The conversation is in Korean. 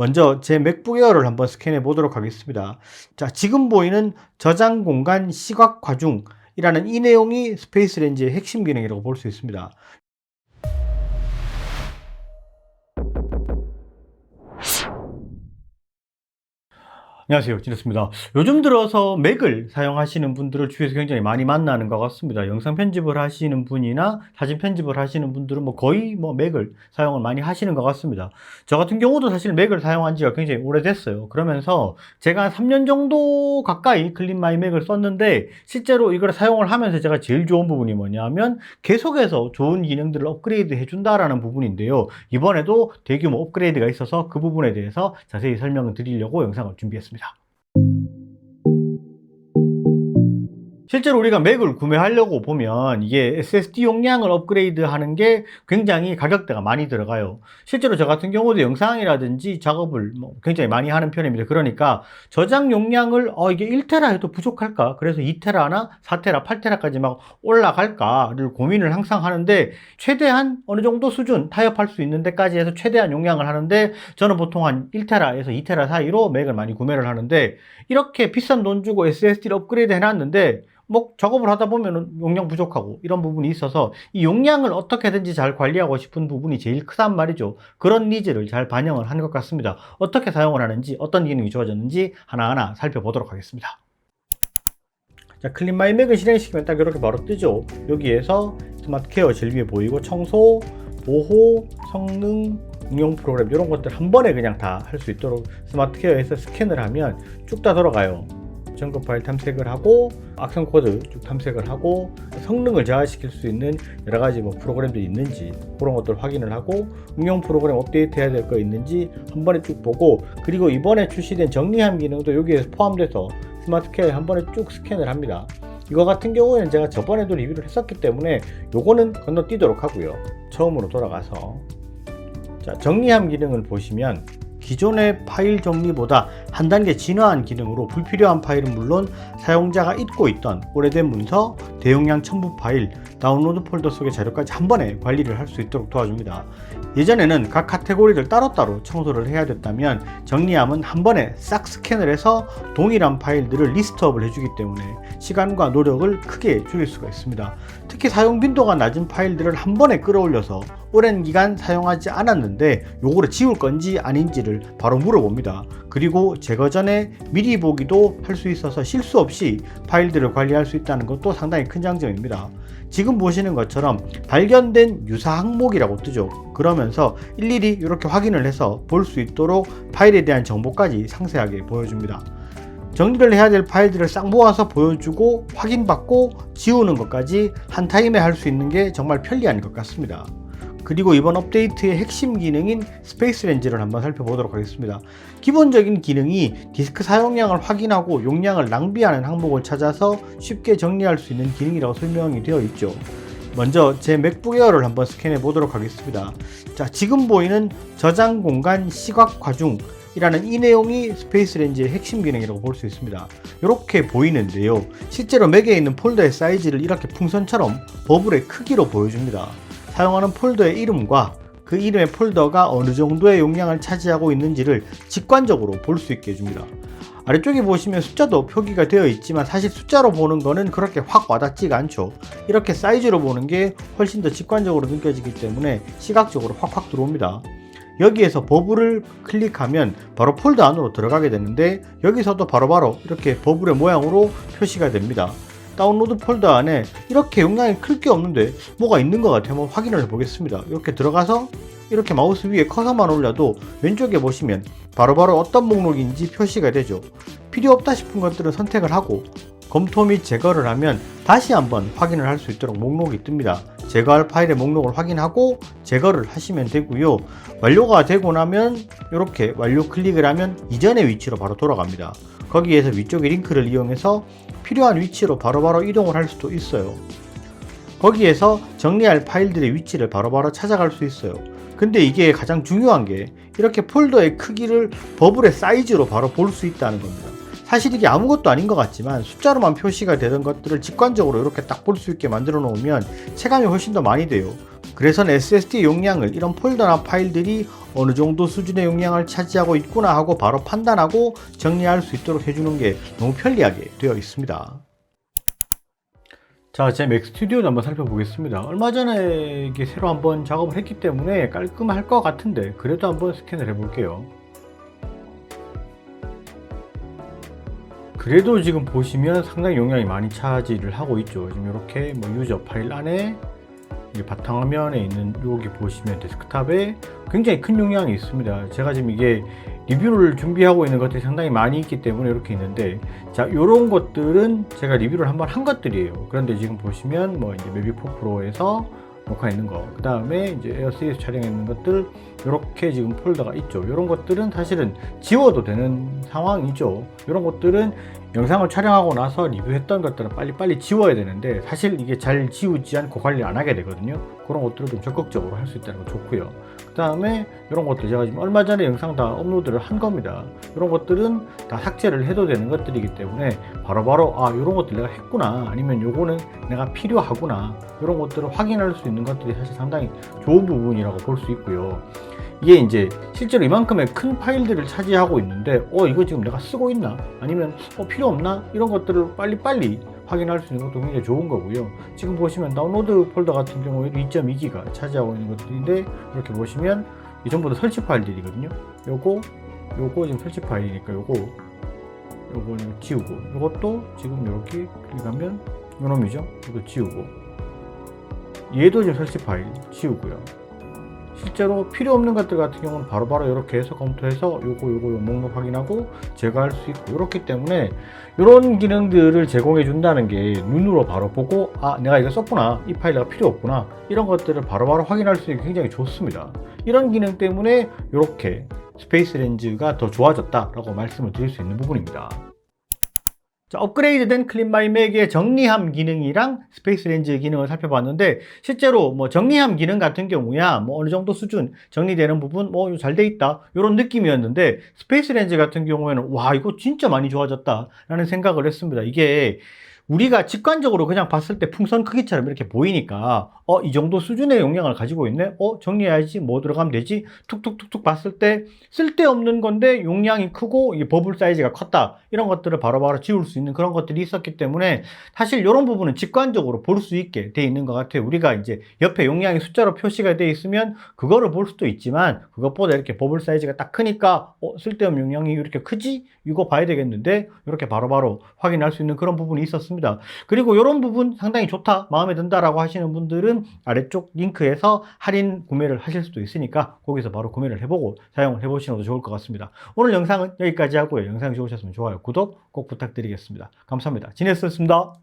먼저 제 맥북 에어를 한번 스캔해 보도록 하겠습니다. 자, 지금 보이는 저장 공간 시각 과중 이라는 이 내용이 스페이스 렌즈의 핵심 기능이라고 볼 수 있습니다. 안녕하세요. 진했습니다. 요즘 들어서 맥을 사용하시는 분들을 주위에서 굉장히 많이 만나는 것 같습니다. 영상 편집을 하시는 분이나 사진 편집을 하시는 분들은 뭐 거의 뭐 맥을 사용을 많이 하시는 것 같습니다. 저 같은 경우도 사실 맥을 사용한 지가 굉장히 오래됐어요. 그러면서 제가 한 3년 정도 가까이 클린 마이 맥을 썼는데 실제로 이걸 사용을 하면서 제가 제일 좋은 부분이 뭐냐면 계속해서 좋은 기능들을 업그레이드 해준다라는 부분인데요. 이번에도 대규모 업그레이드가 있어서 그 부분에 대해서 자세히 설명을 드리려고 영상을 준비했습니다. 실제로 우리가 맥을 구매하려고 보면 이게 SSD 용량을 업그레이드 하는 게 굉장히 가격대가 많이 들어가요. 실제로 저 같은 경우도 영상이라든지 작업을 뭐 굉장히 많이 하는 편입니다. 그러니까 저장 용량을 어 이게 1테라 해도 부족할까? 그래서 2테라나 4테라, 8테라까지 막 올라갈까를 고민을 항상 하는데 최대한 어느 정도 수준 타협할 수 있는 데까지 해서 최대한 용량을 하는데 저는 보통 한 1테라에서 2테라 사이로 맥을 많이 구매를 하는데 이렇게 비싼 돈 주고 SSD를 업그레이드 해놨는데 뭐 작업을 하다 보면 용량 부족하고 이런 부분이 있어서 이 용량을 어떻게든지 잘 관리하고 싶은 부분이 제일 크단 말이죠. 그런 니즈를 잘 반영을 한 것 같습니다. 어떻게 사용을 하는지 어떤 기능이 좋아졌는지 하나하나 살펴보도록 하겠습니다. 자, 클린 마이 맥을 실행시키면 딱 이렇게 바로 뜨죠. 여기에서 스마트 케어 제일 위에 보이고 청소, 보호, 성능, 응용 프로그램 이런 것들 한 번에 그냥 다 할 수 있도록 스마트 케어에서 스캔을 하면 쭉 다 돌아가요. 점검 파일 탐색을 하고 악성 코드 쭉 탐색을 하고 성능을 저하시킬 수 있는 여러 가지 뭐 프로그램들이 있는지 그런 것들 확인을 하고 응용 프로그램 업데이트 해야 될 거 있는지 한 번에 쭉 보고 그리고 이번에 출시된 정리함 기능도 여기에 포함돼서 스마트 케어에 한 번에 쭉 스캔을 합니다. 이거 같은 경우에는 제가 저번에도 리뷰를 했었기 때문에 요거는 건너뛰도록 하고요. 처음으로 돌아가서 자, 정리함 기능을 보시면 기존의 파일 정리보다 한 단계 진화한 기능으로 불필요한 파일은 물론 사용자가 잊고 있던 오래된 문서, 대용량 첨부 파일, 다운로드 폴더 속의 자료까지 한 번에 관리를 할 수 있도록 도와줍니다. 예전에는 각 카테고리를 따로따로 청소를 해야 됐다면 정리함은 한 번에 싹 스캔을 해서 동일한 파일들을 리스트업을 해주기 때문에 시간과 노력을 크게 줄일 수가 있습니다. 특히 사용 빈도가 낮은 파일들을 한 번에 끌어올려서 오랜 기간 사용하지 않았는데 요거를 지울 건지 아닌지를 바로 물어봅니다. 그리고 제거 전에 미리 보기도 할 수 있어서 실수 없이 파일들을 관리할 수 있다는 것도 상당히 큰 장점입니다. 지금 보시는 것처럼 발견된 유사 항목이라고 뜨죠. 그러면서 일일이 이렇게 확인을 해서 볼 수 있도록 파일에 대한 정보까지 상세하게 보여줍니다. 정리를 해야 될 파일들을 싹 모아서 보여주고 확인받고 지우는 것까지 한 타임에 할 수 있는 게 정말 편리한 것 같습니다. 그리고 이번 업데이트의 핵심 기능인 스페이스 렌즈를 한번 살펴보도록 하겠습니다. 기본적인 기능이 디스크 사용량을 확인하고 용량을 낭비하는 항목을 찾아서 쉽게 정리할 수 있는 기능이라고 설명이 되어 있죠. 먼저 제 맥북 에어를 한번 스캔해 보도록 하겠습니다. 자, 지금 보이는 저장 공간 시각 과중 이라는 이 내용이 스페이스 렌즈의 핵심 기능이라고 볼 수 있습니다. 이렇게 보이는데요. 실제로 맥에 있는 폴더의 사이즈를 이렇게 풍선처럼 버블의 크기로 보여줍니다. 사용하는 폴더의 이름과 그 이름의 폴더가 어느 정도의 용량을 차지하고 있는지를 직관적으로 볼 수 있게 해줍니다. 아래쪽에 보시면 숫자도 표기가 되어 있지만 사실 숫자로 보는 거는 그렇게 확 와닿지가 않죠. 이렇게 사이즈로 보는 게 훨씬 더 직관적으로 느껴지기 때문에 시각적으로 확확 들어옵니다. 여기에서 버블을 클릭하면 바로 폴더 안으로 들어가게 되는데 여기서도 바로바로 이렇게 버블의 모양으로 표시가 됩니다. 다운로드 폴더 안에 이렇게 용량이 클 게 없는데 뭐가 있는 것 같아요. 한번 확인을 해보겠습니다. 이렇게 들어가서 이렇게 마우스 위에 커서만 올려도 왼쪽에 보시면 바로바로 어떤 목록인지 표시가 되죠. 필요 없다 싶은 것들은 선택을 하고 검토 및 제거를 하면 다시 한번 확인을 할 수 있도록 목록이 뜹니다. 제거할 파일의 목록을 확인하고 제거를 하시면 되고요. 완료가 되고 나면 이렇게 완료 클릭을 하면 이전의 위치로 바로 돌아갑니다. 거기에서 위쪽의 링크를 이용해서 필요한 위치로 바로 바로 이동을 할 수도 있어요. 거기에서 정리할 파일들의 위치를 바로 바로 찾아갈 수 있어요. 근데 이게 가장 중요한 게 이렇게 폴더의 크기를 버블의 사이즈로 바로 볼 수 있다는 겁니다. 사실 이게 아무것도 아닌 것 같지만 숫자로만 표시가 되던 것들을 직관적으로 이렇게 딱 볼 수 있게 만들어 놓으면 체감이 훨씬 더 많이 돼요. 그래서 SSD 용량을 이런 폴더나 파일들이 어느 정도 수준의 용량을 차지하고 있구나 하고 바로 판단하고 정리할 수 있도록 해주는 게 너무 편리하게 되어 있습니다. 자, 제 맥 스튜디오도 한번 살펴보겠습니다. 얼마 전에 이게 새로 한번 작업을 했기 때문에 깔끔할 것 같은데 그래도 한번 스캔을 해볼게요. 그래도 지금 보시면 상당히 용량이 많이 차지를 하고 있죠. 지금 이렇게 뭐 유저 파일 안에 이 바탕화면에 있는 여기 보시면 데스크탑에 굉장히 큰 용량이 있습니다. 제가 지금 이게 리뷰를 준비하고 있는 것들이 상당히 많이 있기 때문에 이렇게 있는데 자 이런 것들은 제가 리뷰를 한번 한 것들이에요. 그런데 지금 보시면 뭐 이제 매빅4 프로에서 녹화했는 거, 그 다음에 이제 에어스에서 촬영했는 것들 이렇게 지금 폴더가 있죠. 이런 것들은 사실은 지워도 되는 상황이죠. 이런 것들은 영상을 촬영하고 나서 리뷰했던 것들은 빨리빨리 지워야 되는데 사실 이게 잘 지우지 않고 관리 안 하게 되거든요. 그런 것들을 좀 적극적으로 할 수 있다는 거 좋고요. 그 다음에 이런 것들 제가 지금 얼마 전에 영상 다 업로드를 한 겁니다. 이런 것들은 다 삭제를 해도 되는 것들이기 때문에 바로바로 아 이런 것들 내가 했구나 아니면 요거는 내가 필요하구나 이런 것들을 확인할 수 있는 것들이 사실 상당히 좋은 부분이라고 볼 수 있고요. 이게 이제 실제로 이만큼의 큰 파일들을 차지하고 있는데 어 이거 지금 내가 쓰고 있나? 아니면 어 필요 없나? 이런 것들을 빨리빨리 확인할 수 있는 것도 굉장히 좋은 거고요. 지금 보시면 다운로드 폴더 같은 경우에도 2.2기가 차지하고 있는 것들인데 이렇게 보시면 이 전부 다 설치 파일들이거든요. 요거 요거 지금 설치 파일이니까 요거 요거 지우고 요것도 지금 이렇게 클릭하면 요놈이죠? 이거 지우고. 얘도 지금 설치 파일 지우고요 실제로 필요 없는 것들 같은 경우는 바로 바로 이렇게 해서 검토해서 요거 요거 요 목록 확인하고 제거할 수 있고 이렇기 때문에 이런 기능들을 제공해 준다는 게 눈으로 바로 보고 아 내가 이거 썼구나. 이 파일 내가 필요 없구나. 이런 것들을 바로바로 확인할 수 있는 게 굉장히 좋습니다. 이런 기능 때문에 이렇게 스페이스 렌즈가 더 좋아졌다라고 말씀을 드릴 수 있는 부분입니다 자, 업그레이드된 클린마이맥의 정리함 기능이랑 스페이스 렌즈 기능을 살펴봤는데 실제로 뭐 정리함 기능 같은 경우야 뭐 어느 정도 수준 정리되는 부분 뭐 잘 돼 있다 이런 느낌이었는데 스페이스 렌즈 같은 경우에는 와 이거 진짜 많이 좋아졌다 라는 생각을 했습니다. 이게 우리가 직관적으로 그냥 봤을 때 풍선 크기처럼 이렇게 보이니까 어 이 정도 수준의 용량을 가지고 있네. 어 정리해야지. 뭐 들어가면 되지. 툭툭툭툭 봤을 때 쓸데없는 건데 용량이 크고 이 버블 사이즈가 컸다. 이런 것들을 바로 바로 지울 수 있는 그런 것들이 있었기 때문에 사실 이런 부분은 직관적으로 볼 수 있게 돼 있는 것 같아요. 우리가 이제 옆에 용량이 숫자로 표시가 돼 있으면 그거를 볼 수도 있지만 그것보다 이렇게 버블 사이즈가 딱 크니까 어 쓸데없는 용량이 이렇게 크지? 이거 봐야 되겠는데? 이렇게 바로바로 확인할 수 있는 그런 부분이 있었습니다. 그리고 이런 부분 상당히 좋다. 마음에 든다라고 하시는 분들은 아래쪽 링크에서 할인 구매를 하실 수도 있으니까 거기서 바로 구매를 해보고 사용을 해보시는 것도 좋을 것 같습니다. 오늘 영상은 여기까지 하고요. 영상 좋으셨으면 좋아요 구독 꼭 부탁드리겠습니다. 감사합니다. 지냈었습니다